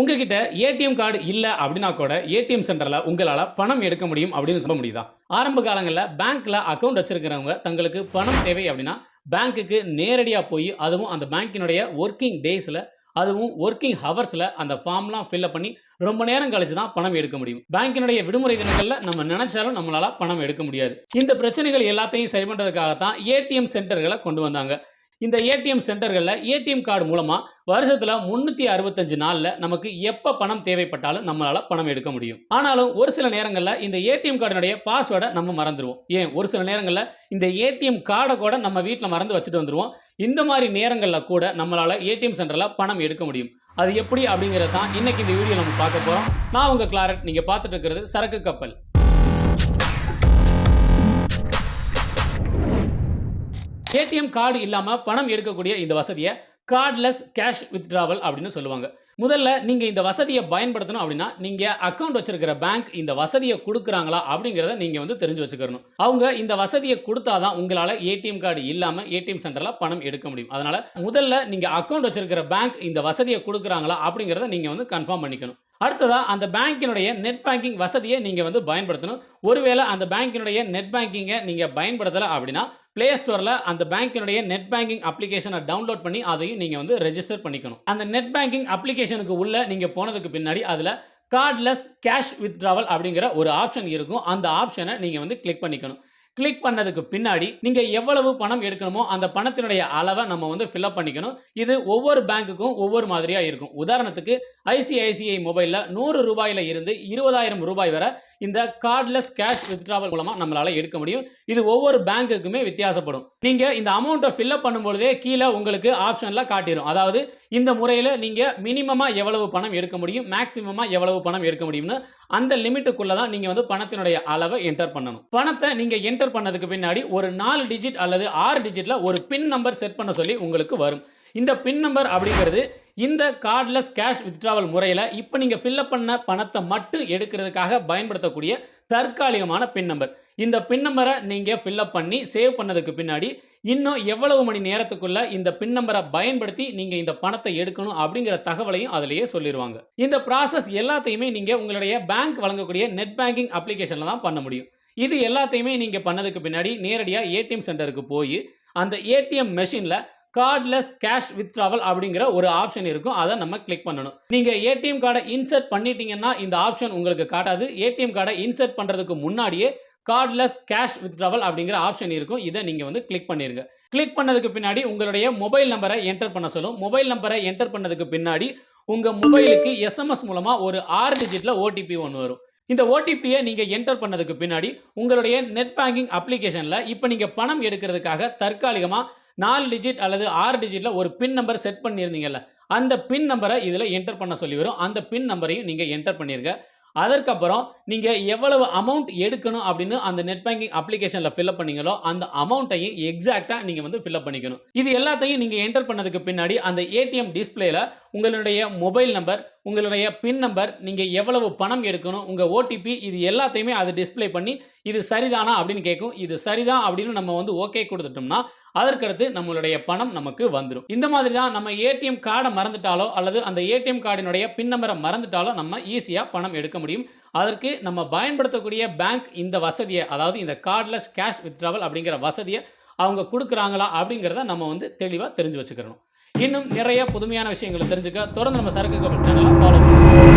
உங்ககிட்ட ATM card இல்லை அப்படின்னா கூட ஏடிஎம் சென்டரில் உங்களால் பணம் எடுக்க முடியும் அப்படின்னு சொல்ல முடியுதா? ஆரம்ப காலங்களில் பேங்க்கில் அக்கௌண்ட் வச்சிருக்கிறவங்க தங்களுக்கு பணம் தேவை அப்படின்னா பேங்க்குக்கு நேரடியாக போய் அதுவும் அந்த பேங்க்கினுடைய ஒர்க்கிங் டேஸில் அதுவும் ஒர்க்கிங் ஹவர்ஸில் அந்த ஃபார்ம்லாம் ஃபில்அப் பண்ணி ரொம்ப நேரம் கழிச்சு தான் பணம் எடுக்க முடியும். பேங்கினுடைய விடுமுறை தினங்களில் நம்ம நினைச்சாலும் நம்மளால பணம் எடுக்க முடியாது. இந்த பிரச்சனைகள் எல்லாத்தையும் சரி பண்ணுறதுக்காகத்தான் ஏடிஎம் சென்டர்களை கொண்டு வந்தாங்க. இந்த ஏடிஎம் சென்டர்களில் ஏடிஎம் கார்டு மூலமாக வருஷத்தில் முந்நூற்றி அறுபத்தஞ்சு நாளில் நமக்கு எப்போ பணம் தேவைப்பட்டாலும் நம்மளால் பணம் எடுக்க முடியும். ஆனாலும் ஒரு சில நேரங்களில் இந்த ஏடிஎம் கார்டினுடைய பாஸ்வேர்டை நம்ம மறந்துடுவோம் ஏன்? ஒரு சில நேரங்களில் இந்த ஏடிஎம் கார்டை கூட நம்ம வீட்டில் மறந்து வச்சுட்டு வந்துடுவோம் இந்த மாதிரி நேரங்களில் கூட நம்மளால் ஏடிஎம் சென்டரில் பணம் எடுக்க முடியும். அது எப்படி அப்படிங்கிறது தான் இந்த வீடியோ நம்ம பார்க்க போகிறோம் நான் உங்கள் கிளாரட் நீங்கள் பார்த்துட்டு இருக்கிறது சரக்கு கப்பல். ஏடிஎம் கார்டு இல்லாமல் பணம் எடுக்கக்கூடிய இந்த வசதியை கார்ட்லெஸ் கேஷ் வித்ட்ராவல் அப்படின்னு சொல்லுவாங்க. முதல்ல நீங்கள் இந்த வசதியை பயன்படுத்தணும் அப்படின்னா நீங்கள் அக்கௌண்ட் வச்சிருக்கிற பேங்க் இந்த வசதியை கொடுக்குறாங்களா அப்படிங்கிறத நீங்கள் வந்து தெரிஞ்சு வச்சுக்கணும். அவங்க இந்த வசதியை கொடுத்தாதான் உங்களால் ஏடிஎம் கார்டு இல்லாமல் ஏடிஎம் சென்டரில் பணம் எடுக்க முடியும். அதனால் முதல்ல நீங்கள் அக்கௌண்ட் வச்சிருக்கிற பேங்க் இந்த வசதியை கொடுக்குறாங்களா அப்படிங்கிறத நீங்கள் வந்து கன்ஃபார்ம் பண்ணிக்கணும். அடுத்ததாக அந்த பேங்கினுடைய நெட் பேங்கிங் வசதியை நீங்கள் வந்து பயன்படுத்தணும். ஒருவேளை அந்த பேங்கினுடைய நெட் பேங்கிங்கை நீங்கள் பயன்படுத்தலை அப்படின்னா ப்ளே ஸ்டோரில் அந்த பேங்கினுடைய நெட் பேங்கிங் அப்ளிகேஷனை டவுன்லோட் பண்ணி அதையும் நீங்கள் வந்து ரெஜிஸ்டர் பண்ணிக்கணும். அந்த நெட் பேங்கிங் அப்ளிகேஷனுக்கு உள்ள நீங்கள் போனதுக்கு பின்னாடி அதில் கார்ட்லெஸ் கேஷ் வித்ட்ராவல் அப்படிங்கிற ஒரு ஆப்ஷன் இருக்கும். அந்த ஆப்ஷனை நீங்கள் வந்து கிளிக் பண்ணிக்கணும். கிளிக் பண்ணதுக்கு பின்னாடி நீங்கள் எவ்வளவு பணம் எடுக்கணுமோ அந்த பணத்தினுடைய அளவை நம்ம வந்து ஃபில்அப் பண்ணிக்கணும். இது ஒவ்வொரு பேங்க்குக்கும் ஒவ்வொரு மாதிரியாக இருக்கும். உதாரணத்துக்கு ஐசிஐசிஐ மொபைலில் நூறு ரூபாயில இருந்து இருபதாயிரம் ரூபாய் வரை இந்த கார்ட்லெஸ் கேஷ் வித்ட்ராவல் மூலமாக நம்மளால் எடுக்க முடியும். இது ஒவ்வொரு பேங்க்குக்குமே வித்தியாசப்படும். நீங்கள் இந்த அமௌண்ட்டை ஃபில்அப் பண்ணும்பொழுதே கீழே உங்களுக்கு ஆப்ஷனில் காட்டிடும் அதாவது இந்த முறையில் நீங்கள் மினிமமாக எவ்வளவு பணம் எடுக்க முடியும் மேக்ஸிமமாக எவ்வளவு பணம் எடுக்க முடியும்னு அந்த லிமிட்டுக்குள்ளே தான் நீங்கள் வந்து பணத்தினுடைய அளவை என்டர் பண்ணணும். பணத்தை நீங்கள் என்டர் பண்ணதுக்கு பின்னாடி ஒரு நாலு டிஜிட் அல்லது ஆறு டிஜிட்டில் ஒரு பின் நம்பர் செட் பண்ண சொல்லி உங்களுக்கு வரும். இந்த பின் நம்பர் அப்படிங்கிறது இந்த கார்ட்லெஸ் கேஷ் வித்ட்ராவல் முறையில் இப்போ நீங்கள் ஃபில்லப் பண்ண பணத்தை மட்டும் எடுக்கிறதுக்காக பயன்படுத்தக்கூடிய தற்காலிகமான பின் நம்பர் இந்த பின் நம்பரை நீங்கள் ஃபில்லப் பண்ணி சேவ் பண்ணதுக்கு பின்னாடி இன்னும் எவ்வளவு மணி நேரத்துக்குள்ள இந்த பின் நம்பரை பயன்படுத்தி நீங்கள் இந்த பணத்தை எடுக்கணும் அப்படிங்கிற தகவலையும் அதிலேயே சொல்லிடுவாங்க இந்த ப்ராசஸ் எல்லாத்தையுமே நீங்கள் உங்களுடைய பேங்க் வழங்கக்கூடிய நெட் பேங்கிங் அப்ளிகேஷனில் தான் பண்ண முடியும். இது எல்லாத்தையுமே நீங்கள் பண்ணதுக்கு பின்னாடி நேரடியாக ஏடிஎம் சென்டருக்கு போய் அந்த ஏடிஎம் மெஷினில் கார்ட்லெஸ் கேஷ் வித்ட்ராவல் அப்படிங்கிற ஒரு ஆப்ஷன் இருக்கும். அதை நம்ம கிளிக் பண்ணணும். நீங்கள் ஏடிஎம் கார்டை இன்சர்ட் பண்ணிட்டீங்கன்னா இந்த ஆப்ஷன் உங்களுக்கு காட்டாது. ஏடிஎம் கார்டை இன்சர்ட் பண்ணுறதுக்கு முன்னாடியே கார்ட்லெஸ் கேஷ் வித்ட்ராவல் அப்படிங்கிற ஆப்ஷன் இருக்கும். இதை நீங்கள் வந்து கிளிக் பண்ணிருங்க. கிளிக் பண்ணதுக்கு பின்னாடி உங்களுடைய மொபைல் நம்பரை என்டர் பண்ண சொல்லும். மொபைல் நம்பரை என்டர் பண்ணதுக்கு பின்னாடி உங்கள் மொபைலுக்கு எஸ்எம்எஸ் மூலமாக ஒரு ஆறு டிஜிட்டில் ஓடிபி ஒன்று வரும். இந்த ஓடிபியை நீங்கள் என்டர் பண்ணதுக்கு பின்னாடி உங்களுடைய நெட் பேங்கிங் அப்ளிகேஷனில் இப்போ நீங்கள் பணம் எடுக்கிறதுக்காக தற்காலிகமாக நாலு டிஜிட் அல்லது ஆறு டிஜிட்டில் ஒரு பின் நம்பர் செட் பண்ணியிருந்தீங்கல்ல அந்த பின் நம்பரை இதில் என்டர் பண்ண சொல்லி வரும். அந்த பின் நம்பரையும் நீங்கள் என்டர் பண்ணிருங்க. அதற்கப்புறம் நீங்கள் எவ்வளவு அமௌண்ட் எடுக்கணும் அப்படின்னு அந்த நெட் பேங்கிங் அப்ளிகேஷனில் ஃபில்அப் பண்ணீங்களோ அந்த அமௌண்ட்டையும் எக்ஸாக்டாக நீங்கள் வந்து ஃபில்அப் பண்ணிக்கணும். இது எல்லாத்தையும் நீங்கள் என்டர் பண்ணதுக்கு பின்னாடி அந்த ஏடிஎம் டிஸ்பிளேல உங்களுடைய மொபைல் நம்பர் உங்களுடைய பின் நம்பர் நீங்கள் எவ்வளவு பணம் எடுக்கணும் உங்கள் ஓடிபி இது எல்லாத்தையுமே அது டிஸ்ப்ளே பண்ணி இது சரிதானா அப்படின்னு கேட்கும். இது சரிதான் அப்படின்னு நம்ம வந்து ஓகே கொடுத்துட்டோம்னா அதற்கடுத்து நம்மளுடைய பணம் நமக்கு வந்துடும் இந்த மாதிரி தான் நம்ம ஏடிஎம் கார்டை மறந்துட்டாலோ அல்லது அந்த ஏடிஎம் கார்டினுடைய பின் நம்பரை மறந்துட்டாலோ நம்ம ஈஸியாக பணம் எடுக்க முடியும். அதற்கு நம்ம பயன்படுத்தக்கூடிய பேங்க் இந்த வசதியை அதாவது இந்த கார்ட்லெஸ் கேஷ் வித்ட்ராவல் அப்படிங்கிற வசதியை அவங்க கொடுக்குறாங்களா அப்படிங்கிறத நம்ம வந்து தெளிவாக தெரிஞ்சு வச்சுக்கிறணும். இன்னும் நிறைய புதுமையான விஷயங்களை தெரிஞ்சுக்க தொடர்ந்து நம்ம சரக்கு கப்பல் சேனலை ஃபாலோ பண்ணுவோம்